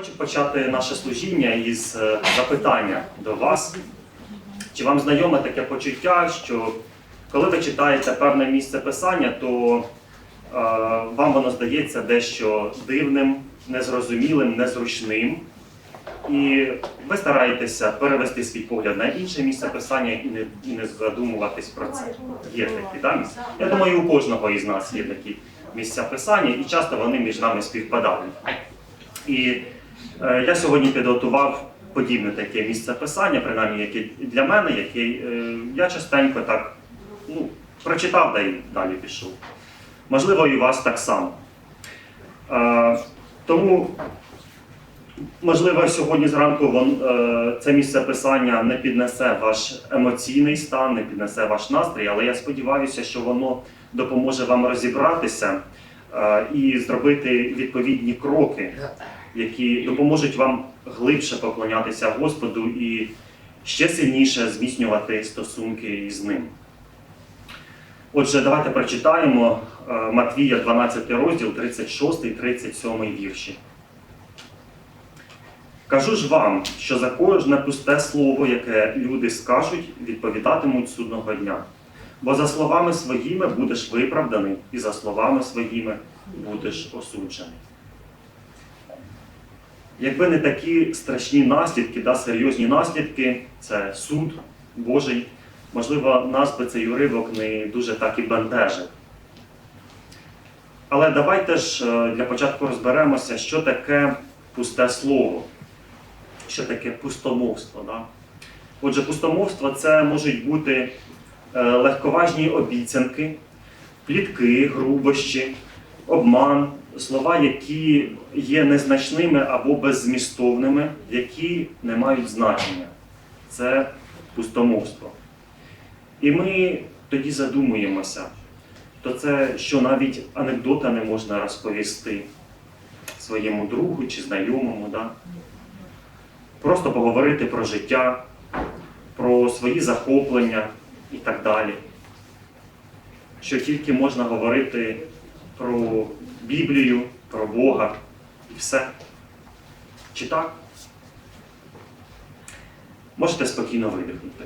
Хочу почати наше служіння із е, запитання до вас. Чи вам знайоме таке почуття, що коли ви читаєте певне місце писання, то е, вам воно здається дещо дивним, незрозумілим, незручним. І ви стараєтеся перевести свій погляд на інше місце писання і не, і не задумуватись про це. Є такі да? Я думаю, у кожного із нас є такі місця писання, і часто вони між нами співпадають. І я сьогодні підготував подібне таке місце писання, принаймні яке для мене, яке е, я частенько так ну, прочитав да і далі пішов. Можливо, і вас так само. Е, тому, можливо, сьогодні зранку е, це місце писання не піднесе ваш емоційний стан, не піднесе ваш настрій, але я сподіваюся, що воно допоможе вам розібратися е, і зробити відповідні кроки які допоможуть вам глибше поклонятися Господу і ще сильніше зміцнювати стосунки із ним. Отже, давайте прочитаємо е, Матвія 12 розділ, 36, 37 вірші. Кажу ж вам, що за кожне пусте слово, яке люди скажуть, відповідатимуть судного дня. Бо за словами своїми будеш виправданий, і за словами своїми будеш осуджений. Якби не такі страшні наслідки, да, серйозні наслідки, це суд Божий, можливо, нас би цей уривок не дуже так і бентежив. Але давайте ж е, для початку розберемося, що таке пусте слово, що таке пустомовство. Да? Отже, пустомовство це можуть бути е, легковажні обіцянки, плітки, грубощі, обман, слова, які є незначними або беззмістовними, які не мають значення. Це пустомовство. І ми тоді задумуємося, то це, що навіть анекдота не можна розповісти своєму другу чи знайомому. Да? Просто поговорити про життя, про свої захоплення і так далі. Що тільки можна говорити про Біблію, про Бога і все. Чи так? Можете спокійно видихнути.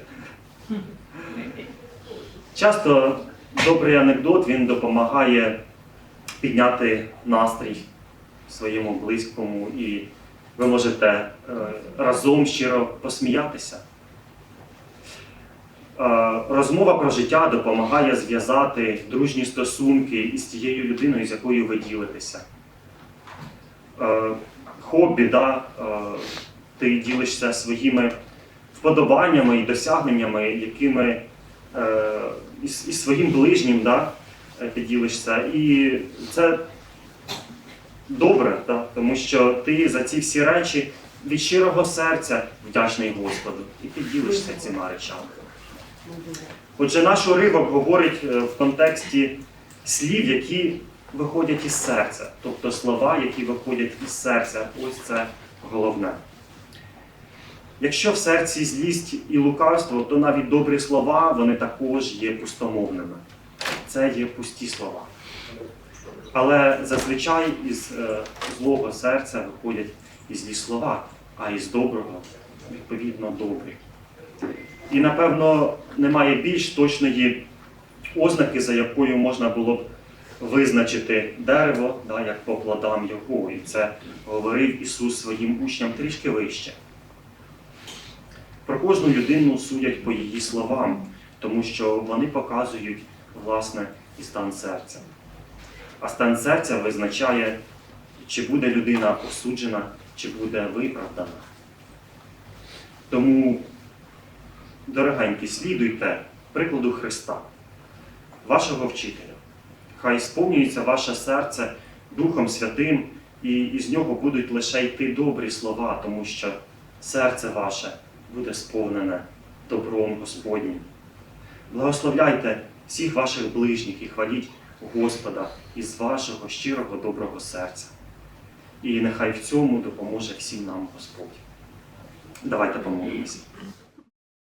Часто добрий анекдот він допомагає підняти настрій своєму близькому, і ви можете е, разом щиро посміятися. Е, Розмова про життя допомагає зв'язати дружні стосунки із тією людиною, з якою ви ділитеся. Е, Хобі, да, е, ти ділишся своїми вподобаннями і досягненнями, якими із, своїм ближнім да, ти ділишся. І це добре, да, тому що ти за ці всі речі від щирого серця вдячний Господу, і ти ділишся цими речами. Отже, наш уривок говорить е, в контексті слів, які виходять із серця, тобто слова, які виходять із серця. Ось це головне. Якщо в серці злість і лукавство, то навіть добрі слова вони також є пустомовними. Це є пусті слова. Але зазвичай із е, злого серця виходять і злі слова, а із доброго, відповідно, добрі. І, напевно, немає більш точної ознаки, за якою можна було б визначити дерево, да, як по плодам його. І це говорив Ісус своїм учням трішки вище. Про кожну людину судять по її словам, тому що вони показують, власне, і стан серця. А стан серця визначає, чи буде людина осуджена, чи буде виправдана. Тому Дорогенькі, слідуйте прикладу Христа, вашого вчителя. Хай сповнюється ваше серце Духом Святим, і із нього будуть лише йти добрі слова, тому що серце ваше буде сповнене добром Господнім. Благословляйте всіх ваших ближніх і хваліть Господа із вашого щирого доброго серця. І нехай в цьому допоможе всім нам Господь. Давайте помолимося.